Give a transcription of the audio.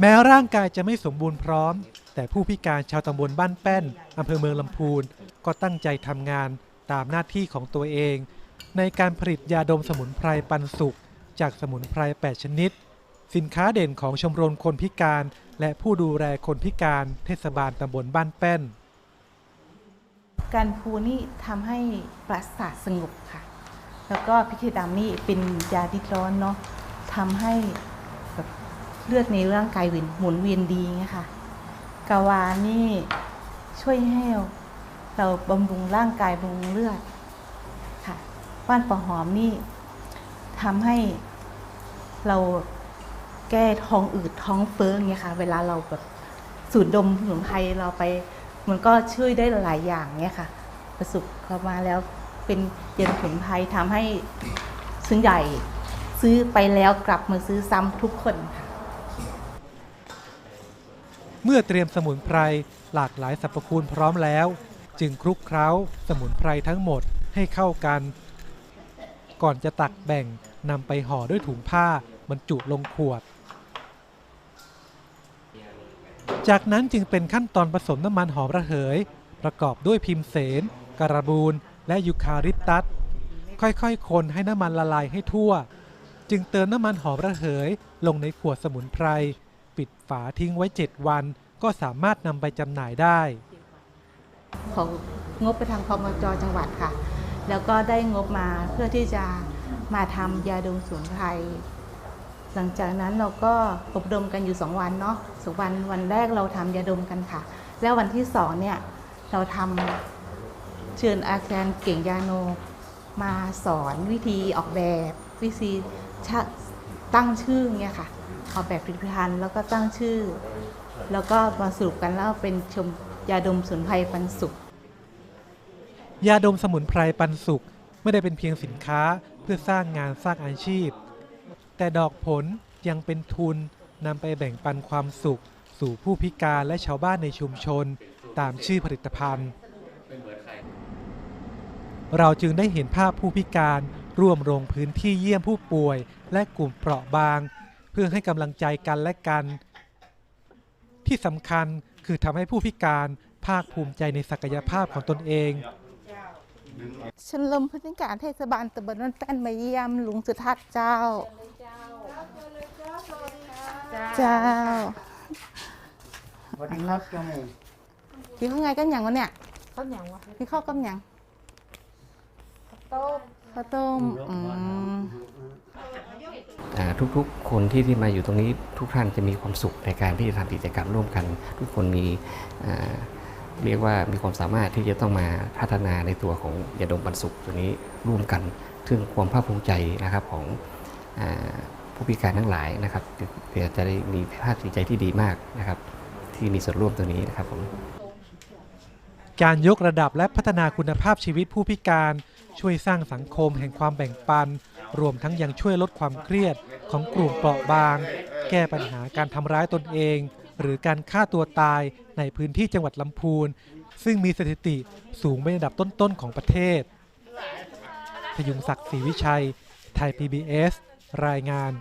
แม้ร่างกายจะไม่สมบูรณ์พร้อม แต่ผู้พิการชาวตำบลบ้านแป้นอำเภอเมืองลำพูน ก็ตั้งใจทำงานตามหน้าที่ของตัวเอง ในการผลิตยาดมสมุนไพรปันสุขจากสมุนไพร 8 ชนิด สินค้าเด่นของชมรมคนพิการ และผู้ดูแลคนพิการเทศบาลตำบลบ้านแป้น การพูนี่ทำให้ประสาทสงบค่ะ แล้วก็พริกไทดำนี่เป็นยาดิดร้อนเนาะทำให้ เลือดในร่างกายวียนหมุนเวียนดีไงค่ะกาวานี่ช่วยให้เราบำรุงร่างกายบำรุงเลือดค่ะว่านปะหอมนี่ทำให้เราแก้ท้องอืดท้องเฟ้อไงค่ะ เวลาเราแบบสูดดมสมุนไพรเราไป มันก็ช่วยได้หลายอย่างเนี่ยค่ะ ประสบเข้ามาแล้วเป็นเย็นผลภัยทำให้ซื้อใหญ่ซื้อไปแล้วกลับมาซื้อซ้ำทุกคนค่ะ เมื่อเตรียมสมุนไพรหลากหลายสรรพคุณพร้อมแล้ว จึงคลุกเคล้าสมุนไพรทั้งหมดให้เข้ากัน ก่อนจะตักแบ่งนำไปห่อด้วยถุงผ้าบรรจุลงขวด จากนั้นจึงเป็นขั้นตอนผสมน้ำมันหอมระเหย ประกอบด้วยพิมเสนการบูนและยูคาริปตัส ค่อยๆคนให้น้ำมันละลายให้ทั่ว จึงเติมน้ำมันหอมระเหยลงในขวดสมุนไพร ปิดฝาทิ้งไว้ 7 วัน ก็สามารถนำไปจำหน่ายได้ ของงบไปทางพมจจังหวัดค่ะ แล้วก็ได้งบมาเพื่อที่จะมาทำยาดมสมุนไพรหลังจากนั้นเราก็อบรมกันอยู่ 2 วันเนาะสองวันวันแรกเราทำยาดมกันค่ะ แล้ววันที่สองเนี่ยเราทำเชิญอาจารย์เก่งยาโนมาสอนวิธีออกแบบวิธีช ตั้งชื่อเนี่ยค่ะ ออกแบบผลิตภัณฑ์แล้วก็ตั้งชื่อ แล้วก็มาสรุปกันแล้วเป็นชมยาดมสมุนไพรปันสุขยาดมสมุนไพรปันสุขไม่ได้เป็นเพียงสินค้าเพื่อสร้างงานสร้างอาชีพ แต่ดอกผลยังเป็นทุนนำไปแบ่งปันความสุข สู่ผู้พิการและชาวบ้านในชุมชน ตามชื่อผลิตภัณฑ์ เราจึงได้เห็นภาพผู้พิการ ร่วมลงพื้นที่เยี่ยมผู้ป่วย และกลุ่มเปราะบาง เพื่อให้กำลังใจกันและกัน ที่สำคัญคือทำให้ผู้พิการภาคภูมิใจในศักยภาพของตนเองชมรมผู้พิการเทศบาลตำบลบ้านแป้นมาเยี่ยมลุงสุทัศน์เจ้า เจ้าสวัสดีครับเจ้าหมูกินข้าวไงกันอย่างวะเนี่ยต้นอย่างวะกินข้าวกับอย่างต้ม ข้าวต้มอืมอ่าทุกๆ คนที่ที่มาอยู่ตรงนี้ทุกท่านจะมีความสุขในการที่จะทำกิจกรรมร่วมกัน ทุกคนมีอ่าเรียกว่ามีความสามารถที่จะต้องมาพัฒนาในตัวของยาดมปันสุขตัวนี้ร่วมกัน ซึ่งความภาคภูมิใจนะครับของอาผู้พิการทั้งหลายนะครับเดี๋ยวจะได้มีภาพจิตใจที่ดีมากนะครับ ที่มีส่วนร่วมตัวนี้นะครับผม การยกระดับและพัฒนาคุณภาพชีวิตผู้พิการ ช่วยสร้างสังคมแห่งความแบ่งปัน รวมทั้งยังช่วยลดความเครียดของกลุ่มเปราะบาง แก้ปัญหาการทำร้ายตนเอง หรือการฆ่าตัวตายในพื้นที่จังหวัดลำพูน ซึ่งมีสถิติสูงเป็นอันดับต้นๆของประเทศพยุงศักดิ์ศรีวิชัย ไทย PBS รายงาน